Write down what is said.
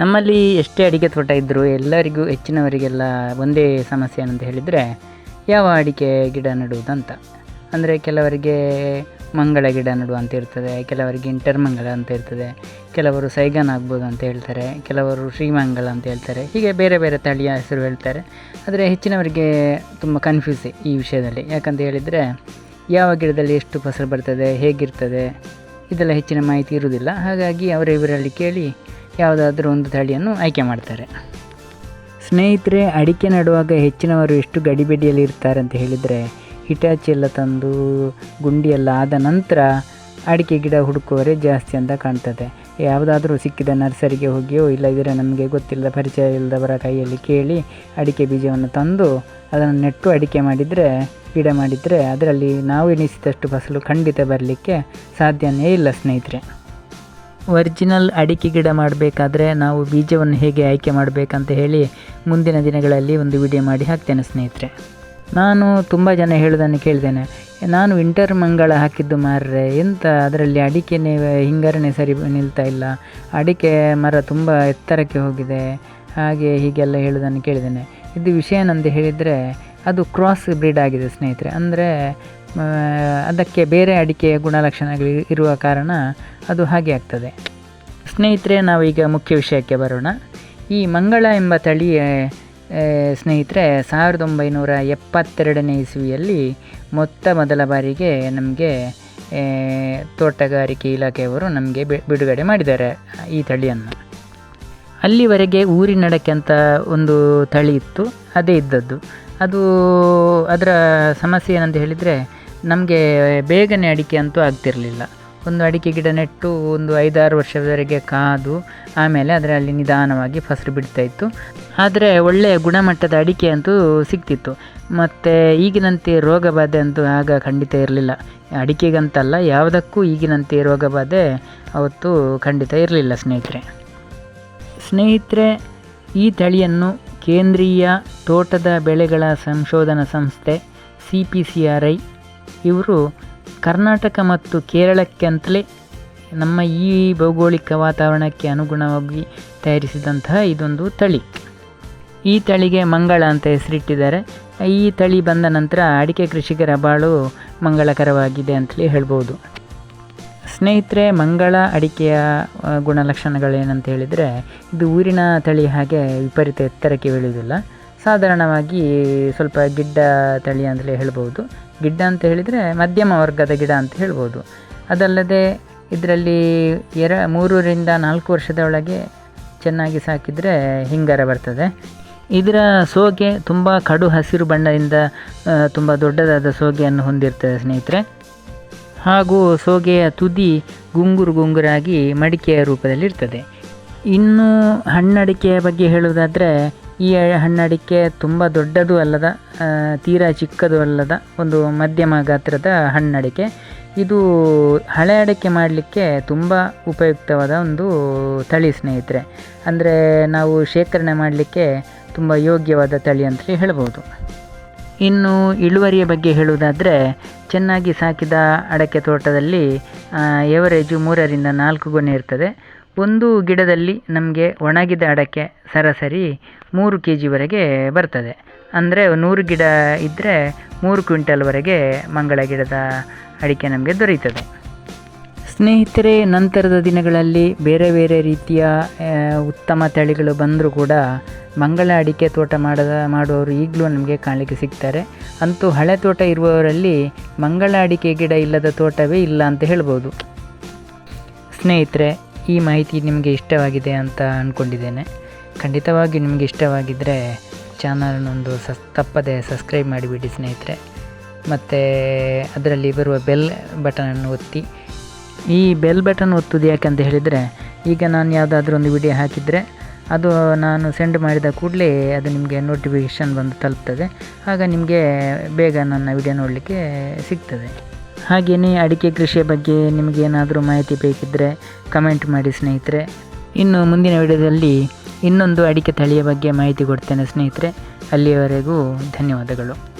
ನಮ್ಮಲ್ಲಿ ಎಷ್ಟೇ ಅಡಿಕೆ ತೋಟ ಇದ್ದರೂ ಎಲ್ಲರಿಗೂ ಹೆಚ್ಚಿನವರಿಗೆಲ್ಲ ಒಂದೇ ಸಮಸ್ಯೆ ಏನಂತ ಹೇಳಿದರೆ ಯಾವ ಅಡಿಕೆ ಗಿಡ ನೆಡುವುದಂತ ಅಂದರೆ ಕೆಲವರಿಗೆ ಮಂಗಳ ಗಿಡ ನೆಡುವ ಅಂತ ಇರ್ತದೆ, ಕೆಲವರಿಗೆ ಇಂಟರ್ಮಂಗಳ ಅಂತ ಇರ್ತದೆ, ಕೆಲವರು ಸೈಗನ್ ಆಗ್ಬೋದು ಅಂತ ಹೇಳ್ತಾರೆ, ಕೆಲವರು ಶ್ರೀಮಂಗಳ ಅಂತ ಹೇಳ್ತಾರೆ, ಹೀಗೆ ಬೇರೆ ಬೇರೆ ತಳಿಯ ಹೆಸರು ಹೇಳ್ತಾರೆ. ಆದರೆ ಹೆಚ್ಚಿನವರಿಗೆ ತುಂಬ ಕನ್ಫ್ಯೂಸ್ ಈ ವಿಷಯದಲ್ಲಿ. ಯಾಕಂತ ಹೇಳಿದರೆ ಯಾವ ಗಿಡದಲ್ಲಿ ಎಷ್ಟು ಫಸಲು ಬರ್ತದೆ, ಹೇಗಿರ್ತದೆ, ಇದೆಲ್ಲ ಹೆಚ್ಚಿನ ಮಾಹಿತಿ ಇರುವುದಿಲ್ಲ. ಹಾಗಾಗಿ ಅವರ ಇವರಲ್ಲಿ ಕೇಳಿ ಯಾವುದಾದ್ರೂ ಒಂದು ತಳಿಯನ್ನು ಆಯ್ಕೆ ಮಾಡ್ತಾರೆ. ಸ್ನೇಹಿತರೆ, ಅಡಿಕೆ ನೆಡುವಾಗ ಹೆಚ್ಚಿನವರು ಎಷ್ಟು ಗಡಿಬಿಡಿಯಲ್ಲಿ ಇರ್ತಾರೆ ಅಂತ ಹೇಳಿದರೆ, ಹಿಟಾಚಿ ಎಲ್ಲ ತಂದು ಗುಂಡಿಯೆಲ್ಲ ಆದ ನಂತರ ಅಡಿಕೆ ಗಿಡ ಹುಡುಕುವರೆ ಜಾಸ್ತಿ ಅಂತ ಕಾಣ್ತದೆ. ಯಾವುದಾದ್ರೂ ಸಿಕ್ಕಿದ ನರ್ಸರಿಗೆ ಹೋಗಿಯೋ ಇಲ್ಲದಿದ್ದರೆ ನಮಗೆ ಗೊತ್ತಿಲ್ಲದ ಪರಿಚಯ ಇಲ್ಲದವರ ಕೈಯಲ್ಲಿ ಕೇಳಿ ಅಡಿಕೆ ಬೀಜವನ್ನು ತಂದು ಅದನ್ನು ನೆಟ್ಟು ಅಡಿಕೆ ಮಾಡಿದರೆ, ಗಿಡ ಮಾಡಿದರೆ, ಅದರಲ್ಲಿ ನಾವು ಎಣಿಸಿದಷ್ಟು ಫಸಲು ಖಂಡಿತ ಬರಲಿಕ್ಕೆ ಸಾಧ್ಯನೇ ಇಲ್ಲ ಸ್ನೇಹಿತರೆ. ಒರಿಜಿನಲ್ ಅಡಿಕೆ ಗಿಡ ಮಾಡಬೇಕಾದ್ರೆ ನಾವು ಬೀಜವನ್ನು ಹೇಗೆ ಆಯ್ಕೆ ಮಾಡಬೇಕಂತ ಹೇಳಿ ಮುಂದಿನ ದಿನಗಳಲ್ಲಿ ಒಂದು ವಿಡಿಯೋ ಮಾಡಿ ಹಾಕ್ತೇನೆ ಸ್ನೇಹಿತರೆ. ನಾನು ತುಂಬ ಜನ ಹೇಳೋದನ್ನು ಕೇಳಿದ್ದೇನೆ ನಾನು ವಿಂಟರ್ ಮಂಗಳ ಹಾಕಿದ್ದು ಮಾರ್ರೆ, ಎಂತ ಅದರಲ್ಲಿ ಅಡಿಕೆನೇ ಹಿಂಗಾರನೇ ಸರಿ ನಿಲ್ತಾ ಇಲ್ಲ. ಅಡಿಕೆ ಮರ ತುಂಬ ಎತ್ತರಕ್ಕೆ ಹೋಗಿದೆ. ಹಾಗೆ ಹೀಗೆಲ್ಲ ಹೇಳೋದನ್ನು ಕೇಳಿದ್ದೇನೆ ಇದು ವಿಷಯ ನಂದು ಹೇಳಿದರೆ ಅದು ಕ್ರಾಸ್ ಬ್ರೀಡ್ ಆಗಿದೆ ಸ್ನೇಹಿತರೆ. ಅಂದರೆ ಅದಕ್ಕೆ ಬೇರೆ ಅಡಿಕೆಯ ಗುಣಲಕ್ಷಣಗಳು ಇರುವ ಕಾರಣ ಅದು ಹಾಗೆ ಆಗ್ತದೆ. ಸ್ನೇಹಿತರೆ ನಾವೀಗ ಮುಖ್ಯ ವಿಷಯಕ್ಕೆ ಬರೋಣ. ಈ ಮಂಗಳ ಎಂಬ ತಳಿ ಸ್ನೇಹಿತರೆ, ಸಾವಿರದ ಒಂಬೈನೂರ ಎಪ್ಪತ್ತೆರಡನೇ ಇಸುವಿಯಲ್ಲಿ ಮೊತ್ತ ಮೊದಲ ಬಾರಿಗೆ ನಮಗೆ ತೋಟಗಾರಿಕೆ ಇಲಾಖೆಯವರು ನಮಗೆ ಬಿಡುಗಡೆ ಮಾಡಿದ್ದಾರೆ ಈ ತಳಿಯನ್ನು. ಅಲ್ಲಿವರೆಗೆ ಊರಿನಡಕ್ಕೆ ಅಂತ ಒಂದು ತಳಿ ಇತ್ತು, ಅದೇ ಇದ್ದದ್ದು. ಅದು ಅದರ ಸಮಸ್ಯೆ ಏನಂತ ಹೇಳಿದರೆ ನಮಗೆ ಬೇಗನೆ ಅಡಿಕೆ ಅಂತೂ ಆಗ್ತಿರಲಿಲ್ಲ. ಒಂದು ಅಡಿಕೆ ಗಿಡ ನೆಟ್ಟು ಒಂದು ಐದಾರು ವರ್ಷದವರೆಗೆ ಕಾದು ಆಮೇಲೆ ಅದರಲ್ಲಿ ನಿಧಾನವಾಗಿ ಫಸಲು ಬಿಡ್ತಾ ಇತ್ತು. ಆದರೆ ಒಳ್ಳೆಯ ಗುಣಮಟ್ಟದ ಅಡಿಕೆ ಅಂತೂ ಸಿಗ್ತಿತ್ತು. ಮತ್ತು ಈಗಿನಂತೆ ರೋಗ ಬಾಧೆ ಅಂತೂ ಆಗ ಖಂಡಿತ ಇರಲಿಲ್ಲ. ಅಡಿಕೆಗಂತಲ್ಲ, ಯಾವುದಕ್ಕೂ ಈಗಿನಂತೆ ರೋಗ ಬಾಧೆ ಅವತ್ತು ಖಂಡಿತ ಇರಲಿಲ್ಲ ಸ್ನೇಹಿತರೆ. ಸ್ನೇಹಿತರೆ, ಈ ತಳಿಯನ್ನು ಕೇಂದ್ರೀಯ ತೋಟದ ಬೆಳೆಗಳ ಸಂಶೋಧನಾ ಸಂಸ್ಥೆ, C P C R I ಇವರು ಕರ್ನಾಟಕ ಮತ್ತು ಕೇರಳಕ್ಕೆ ಅಂತಲೇ ನಮ್ಮ ಈ ಭೌಗೋಳಿಕ ವಾತಾವರಣಕ್ಕೆ ಅನುಗುಣವಾಗಿ ತಯಾರಿಸಿದಂತಹ ಇದೊಂದು ತಳಿ. ಈ ತಳಿಗೆ ಮಂಗಳ ಅಂತ ಹೆಸರಿಟ್ಟಿದ್ದಾರೆ. ಈ ತಳಿ ಬಂದ ನಂತರ ಅಡಿಕೆ ಕೃಷಿಕರ ಬಾಳು ಮಂಗಳಕರವಾಗಿದೆ ಅಂತಲೇ ಹೇಳ್ಬೋದು. ಸ್ನೇಹಿತರೆ, ಮಂಗಳ ಅಡಿಕೆಯ ಗುಣಲಕ್ಷಣಗಳೇನಂತ ಹೇಳಿದರೆ, ಇದು ಊರಿನ ತಳಿ ಹಾಗೆ ವಿಪರೀತ ಎತ್ತರಕ್ಕೆ ಬೆಳೆಯುವುದಿಲ್ಲ. ಸಾಧಾರಣವಾಗಿ ಸ್ವಲ್ಪ ಗಿಡ್ಡ ತಳಿ ಅಂತಲೇ ಹೇಳ್ಬೋದು. ಗಿಡ್ಡ ಅಂತ ಹೇಳಿದರೆ ಮಧ್ಯಮ ವರ್ಗದ ಗಿಡ ಅಂತ ಹೇಳ್ಬೋದು. ಅದಲ್ಲದೆ ಇದರಲ್ಲಿ ಎರ, ಮೂರರಿಂದ ನಾಲ್ಕು ವರ್ಷದ ಒಳಗೆ ಚೆನ್ನಾಗಿ ಸಾಕಿದರೆ ಹಿಂಗಾರ ಬರ್ತದೆ. ಇದರ ಸೋಗೆ ತುಂಬ ಕಡು ಹಸಿರು ಬಣ್ಣದಿಂದ ತುಂಬ ದೊಡ್ಡದಾದ ಸೋಗೆಯನ್ನು ಹೊಂದಿರ್ತದೆ ಸ್ನೇಹಿತರೆ. ಹಾಗೂ ಸೋಗೆಯ ತುದಿ ಗುಂಗುರು ಗುಂಗುರಾಗಿ ಮಡಿಕೆಯ ರೂಪದಲ್ಲಿ ಇರ್ತದೆ ಇನ್ನು ಹಣ್ಣಡಿಕೆಯ ಬಗ್ಗೆ ಹೇಳುವುದಾದರೆ ಈ ಹಣ್ಣಡಿಕೆ ತುಂಬ ದೊಡ್ಡದು ಅಲ್ಲದ ತೀರಾ ಚಿಕ್ಕದು ಅಲ್ಲದ ಒಂದು ಮಧ್ಯಮ ಗಾತ್ರದ ಹಣ್ಣಡಿಕೆ. ಇದು ಹಳೆ ಅಡಿಕೆ ಮಾಡಲಿಕ್ಕೆ ತುಂಬ ಉಪಯುಕ್ತವಾದ ಒಂದು ತಳಿ ಸ್ನೇಹಿತರೆ. ಅಂದರೆ ನಾವು ಶೇಖರಣೆ ಮಾಡಲಿಕ್ಕೆ ತುಂಬ ಯೋಗ್ಯವಾದ ತಳಿ ಅಂತಲೇ ಹೇಳ್ಬೋದು. ಇನ್ನು ಇಳುವರಿಯ ಬಗ್ಗೆ ಹೇಳುವುದಾದರೆ, ಚೆನ್ನಾಗಿ ಸಾಕಿದ ಅಡಕೆ ತೋಟದಲ್ಲಿ ಎವರೇಜು ಮೂರರಿಂದ ನಾಲ್ಕು ಗೊನೆ ಇರ್ತದೆ. ಒಂದು ಗಿಡದಲ್ಲಿ ನಮಗೆ ಒಣಗಿದ ಅಡಕೆ ಸರಾಸರಿ ಮೂರು ಕೆ ಜಿವರೆಗೆ ಬರ್ತದೆ. ಅಂದರೆ ನೂರು ಗಿಡ ಇದ್ದರೆ ಮೂರು ಕ್ವಿಂಟಲ್ವರೆಗೆ ಮಂಗಳ ಗಿಡದ ಅಡಿಕೆ ನಮಗೆ ದೊರೆಯುತ್ತದೆ ಸ್ನೇಹಿತರೆ, ನಂತರದ ದಿನಗಳಲ್ಲಿ ಬೇರೆ ಬೇರೆ ರೀತಿಯ ಉತ್ತಮ ತಳಿಗಳು ಬಂದರೂ ಕೂಡ ಮಂಗಳ ಅಡಿಕೆ ತೋಟ ಮಾಡದ, ಮಾಡುವವರು ಈಗಲೂ ನಮಗೆ ಕಾಣಲಿಕ್ಕೆ ಸಿಗ್ತಾರೆ. ಅಂತೂ ಹಳೆ ತೋಟ ಇರುವವರಲ್ಲಿ ಮಂಗಳ ಅಡಿಕೆ ಗಿಡ ಇಲ್ಲದ ತೋಟವೇ ಇಲ್ಲ ಅಂತ ಹೇಳ್ಬೋದು. ಸ್ನೇಹಿತರೆ ಈ ಮಾಹಿತಿ ನಿಮಗೆ ಇಷ್ಟವಾಗಿದೆ ಅಂತ ಅಂದ್ಕೊಂಡಿದ್ದೇನೆ ಖಂಡಿತವಾಗಿ ನಿಮಗೆ ಇಷ್ಟವಾಗಿದ್ದರೆ ಚಾನಲ್ನೊಂದು ಸಸ್, ತಪ್ಪದೆ ಸಬ್ಸ್ಕ್ರೈಬ್ ಮಾಡಿಬಿಡಿ ಸ್ನೇಹಿತರೆ. ಮತ್ತು ಅದರಲ್ಲಿ ಬರುವ ಬೆಲ್ ಬಟನನ್ನು ಒತ್ತಿ. ಈ ಬೆಲ್ ಬಟನ್ ಒತ್ತುದು ಯಾಕಂತ ಹೇಳಿದರೆ, ಈಗ ನಾನು ಯಾವುದಾದ್ರೂ ಒಂದು ವಿಡಿಯೋ ಹಾಕಿದರೆ ಅದು ನಾನು ಸೆಂಡ್ ಮಾಡಿದ ಕೂಡಲೇ ಅದು ನಿಮಗೆ ನೋಟಿಫಿಕೇಷನ್ ಬಂದು ತಲುಪ್ತದೆ. ಆಗ ನಿಮಗೆ ಬೇಗ ನನ್ನ ವಿಡಿಯೋ ನೋಡಲಿಕ್ಕೆ ಸಿಗ್ತದೆ. ಹಾಗೆಯೇ ಅಡಿಕೆ ಕೃಷಿಯ ಬಗ್ಗೆ ನಿಮಗೆ ಏನಾದರೂ ಮಾಹಿತಿ ಬೇಕಿದ್ದರೆ ಕಮೆಂಟ್ ಮಾಡಿ ಸ್ನೇಹಿತರೆ. ಇನ್ನು ಮುಂದಿನ ವಿಡಿಯೋದಲ್ಲಿ ಇನ್ನೊಂದು ಅಡಿಕೆ ತಳಿಯ ಬಗ್ಗೆ ಮಾಹಿತಿ ಕೊಡ್ತೇನೆ ಸ್ನೇಹಿತರೆ. ಅಲ್ಲಿಯವರೆಗೂ ಧನ್ಯವಾದಗಳು.